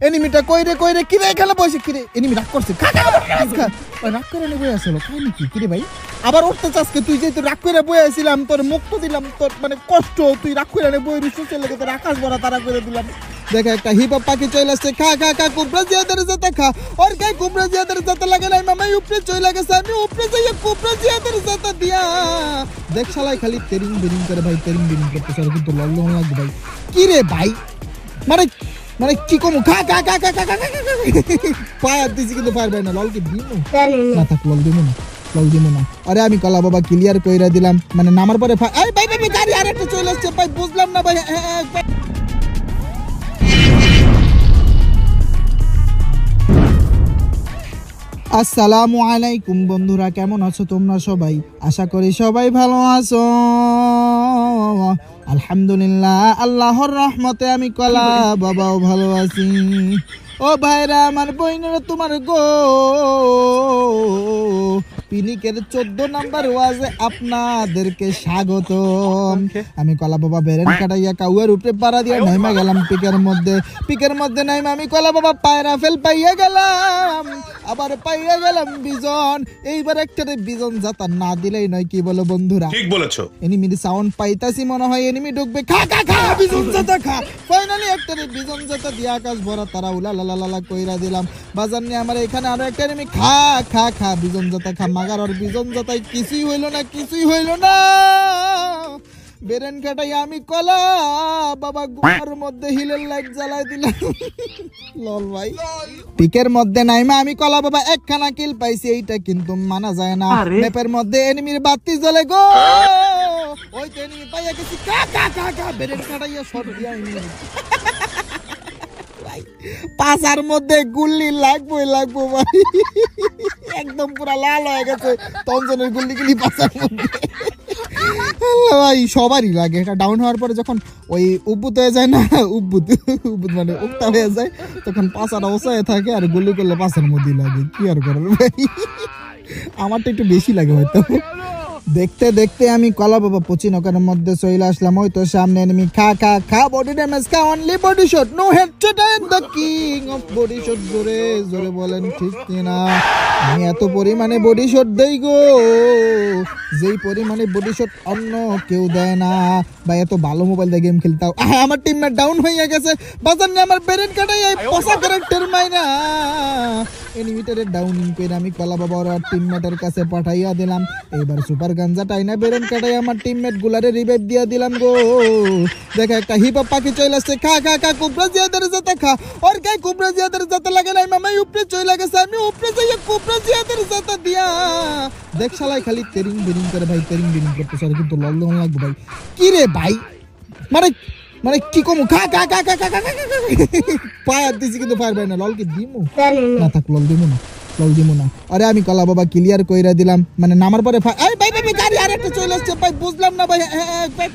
এনিমিটা কইরে কইরে কিরে এখানে বসে কিরে এনিমি রাগ করছে রাগ করে বয়ে আসলো খাই নাকি কিরে ভাই আবার উঠতে চাসকে তুই যেহেতু রাগ করে বয়ে আসছিলাম তোর মুক্ত দিলাম তোর মানে কষ্ট তুই রাগ করে বই রুসু চলে গেছে আকাশ ভরা তারা করে দিলাম দেখা একটা হিপ হপ পাখি চলে আসছে খা খা খা কুবরা জিয়াদের সাথে খা ওর গায়ে কুবরা জিয়াদের সাথে লাগে নাই মামা উপরে চলে গেছে আমি উপরে যাইয়া কুবরা জিয়াদের সাথে দিয়া দেখ শালাই খালি তেরিং বেরিং করে ভাই তেরিং বেরিং করতে কিন্তু লল লাগবে ভাই কি রে ভাই মানে মানে কি কমু খা খা খা খা খা খা খা, খা। দিছি কিন্তু পারবে না লল কি দিমু না থাক লল দিমু না লল দিমু না আরে আমি কলা বাবা ক্লিয়ার কইরা দিলাম মানে নামার পরে এই ভাই ভাই গাড়ি আরেকটা চলে আসছে ভাই বুঝলাম না ভাই হ্যাঁ, হ্যাঁ, ভাই। আসসালামু আলাইকুম বন্ধুরা কেমন আছো তোমরা সবাই আশা করি সবাই ভালো আছো আলহামদুলিল্লাহ আল্লাহর রহমতে আমি কলা বাবাও ভালো আছি। ও ভাইরা আমার বইনেরা তোমার গো। পিনিকের চোদ্দ নাম্বার ওয়াজে আপনাদেরকে স্বাগত আমি কলা বাবা বেরেন কাটাইয়া কাউয়ের উপরে পাড়া দিয়ে নাইমা গেলাম পিকের মধ্যে। পিকের মধ্যে নাইমা আমি কলা বাবা পায়রা ফেল পাইয়া গেলাম। আবার পাইয়া গেলাম বিজন। এইবার একটা বিজন যাতা না দিলেই নয় কি বলো বন্ধুরা? ঠিক বলেছ। এনিমির সাউন্ড পাইতাছি মনে হয় এনিমি ঢুকবে খা খা খা বিজন জাতা খা। ফাইনালি একটা রে বিজন জাতা দিয়ে আকাশ ভরা তারা উলা লা লা লা কইরা দিলাম। বাজার নিয়ে আমার এখানে আরও একটা এনিমি খা খা খা বিজন জাতা খা। মাগার আর বিজন জাতাই কিছুই হইল না কিছুই হইল না। বেরেন কাটাই আমি কলা। বাবা গুহার মধ্যে হিলের লাইট জ্বালাই দিলাম লল ভাই। পিকের মধ্যে নাইমা আমি কলা বাবা একখানা কিল পাইছি এইটা কিন্তু মানা যায় না। ম্যাপের মধ্যে এনিমির বাতি জ্বলে গো। ওই তো এনিমি পাইয়া গেছি। কা কা কা কা বেরেন কাটাইয়া শট দিয়া এনিমি। ভাই, পাশার মধ্যে গুল্লি লাগবো লাগবো ভাই। একদম পুরা লাল হয়ে গেছে। তঞ্জনের গুল্লি গুলি পাশার মধ্যে। ভাই, সবারই লাগে। এটা ডাউন হওয়ার পরে যখন ওই উব্বুত হয়ে যায় না উব্বুত উব্বুত মানে উক্তা হয়ে যায়, তখন পাশার অবস্থায় থাকে আর গুলি করলে পাশার মধ্যেই লাগে। কি আর করার ভাই? আমারটা একটু বেশি লাগে হয়তো। দেখতে দেখতে আমি কলা বাবা পচি নকারের মধ্যে চলে আসলাম। ওই তো সামনে এনিমি খা খা খা বডি ড্যামেজ খা only body shot no headshot and the king of body shot জোরে জোরে বলেন, ঠিক কিনা? আমি এত পরিমাণে বডি শট দেই গো। যেই পরিমাণে বডি শট অন্য কেউ দেয় না। বা এত ভালো মোবাইল দিয়ে গেম খেলতাও আমার টিমমেট ডাউন হয়ে গেছে। বাজার নিয়ে আমার ব্রেন কাটাই, এই পসা ক্যারেক্টার মাইনা এনিমিটারে ডাউন করে আমি কলা বাবা ওর টিমমেটের কাছে পাঠাইয়া দিলাম। এইবার সুপার গাঞ্জা টাইনা বেরেন কাটাই আমার টিমমেট গুলারে রিভাইভ দিয়া দিলাম গো। দেখা একটা হিপ পাখি চলে আসছে। খা খা খা, কুবরা জিয়াদের যাতে খা। ওর গায়ে কুবরা জিয়াদের যাতে লাগে নাই, মামাই উপরে চলে গেছে। আমি উপরে যাইয়া কুবরা জিয়াদের যাতে দিয়া। দেখ শালাই খালি তেরিং বেরিং করে ভাই তেরিং বেরিং করতে চাই কিন্তু লল লাগবে ভাই। কি রে ভাই? মানে মানে কি কমু খা খা খা খা খা খা খা, খা। দিছি কিন্তু পারবে না লল কি দিমু না থাক লল দিমু না লল দিমু না আরে আমি কলা বাবা ক্লিয়ার কইরা দিলাম মানে নামার পরে এই ভাই ভাই গাড়ি আরেকটা চলে আসছে ভাই বুঝলাম না ভাই হ্যাঁ, হ্যাঁ, ভাই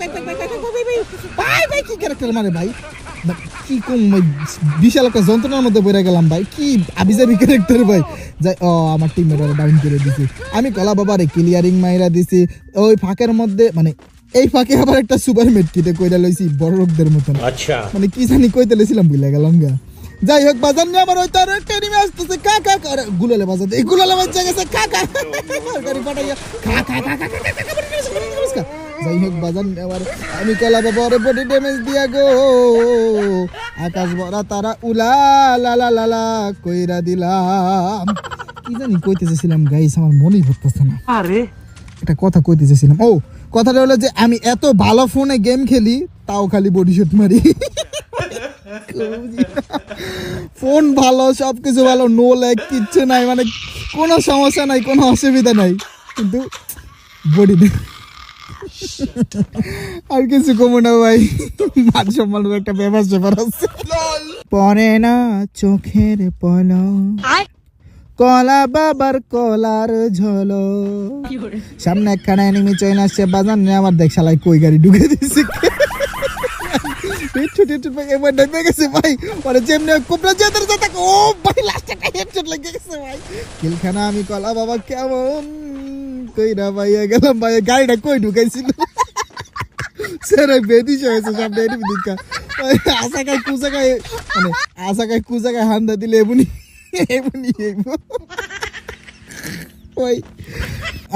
ভাই কি ক্যারেক্টার মানে ভাই কি কম বিশাল একটা যন্ত্রণার মধ্যে পড়ে গেলাম ভাই কি আবিজাবি ক্যারেক্টার ভাই যাই ও আমার টিম মেটার ডাউন করে দিছি আমি কলা বাবারে ক্লিয়ারিং মাইরা দিছি ওই ফাঁকের মধ্যে মানে এই ফাঁকে আবার একটা সুপার মেট কিটে কইরা লইছি বড় লোকদের মতন আচ্ছা মানে কি জানি কইতে লেছিলাম ভুলে গেলাম গা যাই হোক বাজার নিয়ে আমার ওই তার একটা এনিমি আসতেছে কা কা করে গুলালে বাজার এই গুলালে বাজে গেছে কা কা গাড়ি পাঠাইয়া খা খা খা খা। যাই হোক বাজার আবার আমি কলা বাবা ওরে বডি ড্যামেজ দিয়া গো আকাশ ভরা তারা উলা লা লা লা লা কইরা দিলাম কি জানি কইতে চেয়েছিলাম গাইস আমার মনেই পড়তেছে না আরে একটা কথা কইতে চেয়েছিলাম ও কথাটা হলো যে আমি এত ভালো ফোনে গেম খেলি, তাও খালি বডি শট মারি। ফোন ভালো সব কিছু ভালো নো ল্যাগ কিচ্ছু নাই মানে কোনো সমস্যা নাই, কোনো অসুবিধা নাই। কিন্তু বডি আর কিছু কমো না ভাই। মান সম্মানের একটা ব্যাপার স্যাপার আছে। পরে না চোখের পলক। কলা বাবার কলার ঝলো। সামনে একখানা এনিমি চইন আসছে বাজান আমার দেখ শালাই কই গাড়ি ঢুকে দিছে। টিটু টিটু ভাই এবার নেমে গেছে ভাই। ওরে যেমনি কোপরা জেতার জেতা ও ভাই লাস্টে একটা হেডশট লেগে গেছে ভাই। কিলখানা আমি কলা বাবা কেমন কইরা ভাইয়া গেলাম ভাই গাড়িটা কই ঢুকাইছিল? স্যার বেদিস হয়েছে সামনে এনিমি দিকা আশা খাই কুসা খাই মানে আশাকায় হান্দা দিলে এমনি। Wait.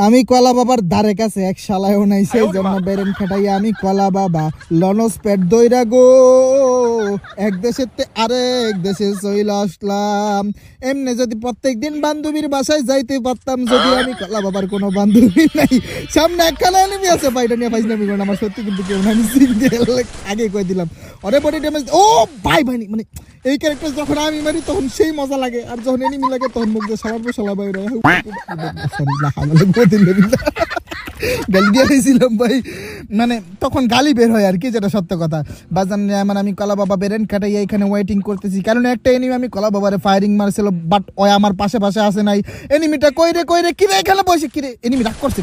আমি কলা বাবার ধারে কাছে এক শালায়ও নাই সেই জন্য বেরেন খাটাইয়া আমি কলা বাবা লনস পেট দইরা গো। এক দেশের তে আরেক দেশে চইলা আসলাম। এমনি যদি প্রত্যেকদিন বান্ধবীর বাসায় যাইতে পারতাম যদি আমি কলা বাবার কোনো বান্ধবী নাই। সামনে একখানা এনিমি আছে ভাইটা নিয়ে ফাইজলামি করেন আমার সত্যি কিন্তু কেউ না আমি সিঙ্গেল আগে কই দিলাম। অরে বডি ড্যামেজ ও ভাই ভাই মানে এই ক্যারেক্টার যখন আমি মারি তখন সেই মজা লাগে আর যখন এনিমি লাগে তখন মুখ দিয়ে সাবার সরি বদিল গালি দিয়ে দিয়েছিলাম ভাই মানে তখন গালি বের হয় আর কি, যেটা সত্য কথা। বাজান মানে আমি কলা বাবা বেরেন কাটাই এখানে ওয়েটিং করতেছি। কারণ একটা এনিমি আমি কলা বাবারে ফায়ারিং মারছিল বাট ওই আমার পাশে পাশে আসে নাই। এনিমিটা কই রে কইরে কইরে কিরে এখানে বসে, কিরে? এনিমি রাগ করছে।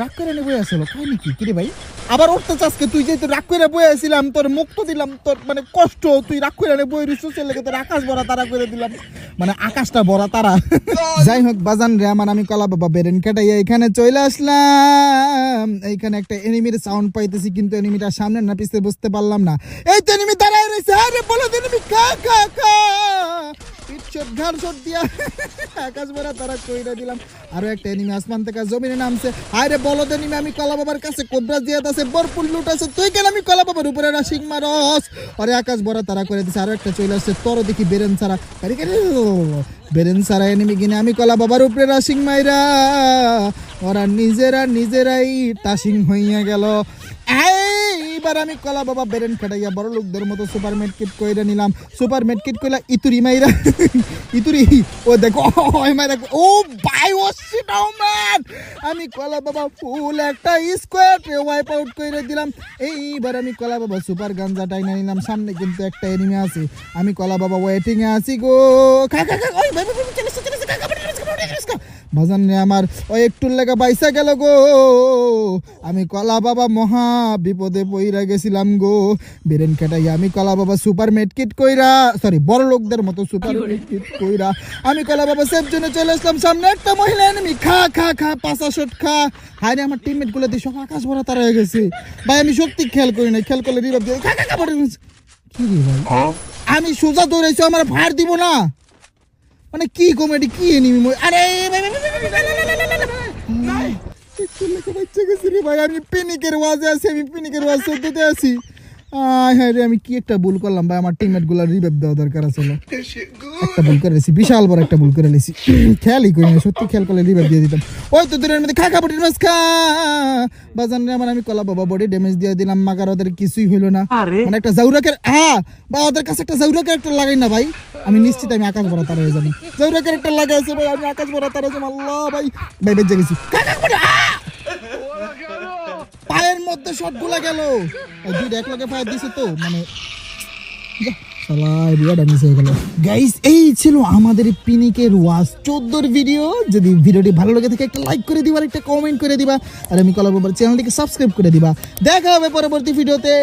রাগ করে বয়ে আসলো। কই নাকি? কিরে ভাই? আবার উঠতে চাষকে তুই যেহেতু রাগ করে বয়ে আসছিলাম তোর মুক্ত দিলাম, তোর মানে কষ্ট, তুই রাগ করে বই রিসু ছেলে তোর আকাশ ভরা তারা করে দিলাম। মানে আকাশটা ভরা তারা। যাই হোক, বাজান রে, আমার আমি কলা বাবা বেরেন কাটাইয়া এখানে চলে আসলাম। এইখানে একটা এনিমির সাউন্ড পাইতেছি, কিন্তু এনিমিটা সামনে না পিছনে বুঝতে পারলাম না। এই তো এনিমি দাঁড়ায় রয়েছে। আরে বলো এনিমি কা কা কা। আকাশ তারা দিলাম। একটা আসমান নামছে। আমি কলা বাবার কাছে লুট আছে। কলা বাবার উপরে আরে আকাশ তারা করে দিছে, আরও একটা দেখি সারা কিনে? আমি কলা বাবার উপরে মাইরা। ওরা নিজেরা নিজেরাই টাসিং হইয়া গেল। এইবার আমি কলা বাবা বেরেন খাটাইয়া বড় লোকদের মতো সুপার কিট কইরা নিলাম। সুপার কিট কইলা ইতুরি মাইরা ইতুরি? ও দেখো ওই মাইরা ও ভাই ও সিটাও ম্যান আমি কলা বাবা ফুল একটা স্কোয়ার ওয়াইপ আউট কইরা দিলাম। এইবার আমি কলা বাবা সুপার গাঞ্জা টাইনা নিলাম। সামনে কিন্তু একটা এনিমি আছে। আমি কলা বাবা ওয়েটিং এ আছি গো। খা খা খা ওই ভাই ভাই চলে চলে খা, খা, বাজান আমার ওই একটুর লেগা বাইসা গেল গো। আমি কলা বাবা মহা বিপদে পইরা গেছিলাম গো। বেরেন কাটাই আমি কলা বাবা সুপার কিট কইরা সরি বড় লোকদের মতো সুপার কিট কইরা আমি কলা বাবা সেফ জন্য চলে আসলাম। সামনে একটা মহিলা এনিমি খা খা খা পাঁচা শট খা। হায় রে আমার টিমমেটগুলো দিয়ে সব আকাশ ভরা তারা হয়ে গেছে। ভাই আমি সত্যি খেয়াল করি না খেয়াল করলে রিভাব দিয়ে খা খা খা কি রে ভাই আমি সোজা দৌড়াইছি আমার ভার দিব না। মানে কি কমেডি কি এনিমি আরে বাচ্চা গেছি রে ভাই আমি পিনিকের ওয়াজে আছি আমি পিনিকের ওয়াজ চলতে আছি হ্যাঁ রে আমি কি একটা ভুল করলাম ভাই? আমার টিমমেটগুলা রিভাইভ দেওয়া দরকার আছিল একটা ভুল করে লেছি বিশাল বড় একটা ভুল করে লেছি খেয়ালই করি না সত্যি খেয়াল করলে রিভাইভ দিয়ে দিতাম। ওই তো দূরের মধ্যে খা খা বডির মাছ খা বাজান রে আমার আমি কলা বাবা বডি ড্যামেজ দিয়ে দিলাম। মাগার ওদের কিছুই হইল না। মানে একটা জাউরাকের হ্যাঁ বা ওদের কাছে একটা জাউরাকের একটা লাগাই না ভাই। আমি নিশ্চিত আমি আকাশ ভরা তারা হয়ে যাব। জাউরাকের একটা লাগাইছে ভাই আমি আকাশ ভরা তারা যাব। আল্লাহ ভাই। ভাই বেঁচে গেছি। খা, খা, বডি, আহ! পায়ের মধ্যে শটগুলা গেল। এক ফায়ার দিছে তো মানে। এই ছিল আমাদের পিনিকের ভিডিও যদি ভিডিওটি ভালো লাগে একটা লাইক করে দিবা একটা কমেন্ট করে দিবা। আর আমি সাবস্ক্রাইব করে দিবা। দেখা হবে পরবর্তী ভিডিওতে